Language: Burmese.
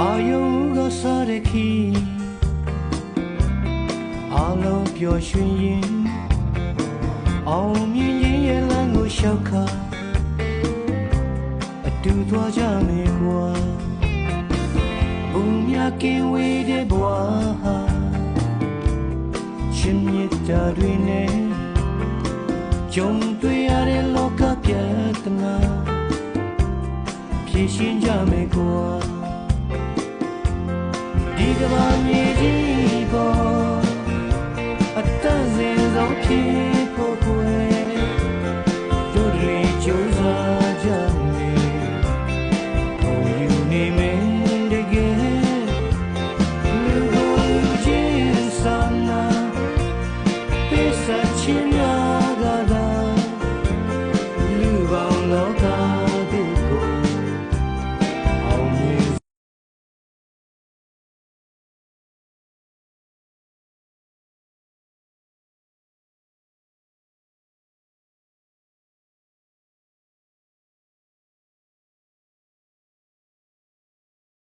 အာယုံကစားတဲ့ခီအလုံးပျော်ရွှင်ရင်အောင်မြင်ရင်ရဲ့လမ်းကိုရှောက်ခါအတူသွားကြမယ်ကွာဘုံမြကင်ဝေးတဲ့ဘဝဟာရှင်မြတ်တာတွေနဲ့ကြုံတွေ့ရတဲ့လောကပြဿနာဖြေရှင်းကြမယ်ကွာ ဒီကမ္ဘာမြေကြီးပေါ်အတ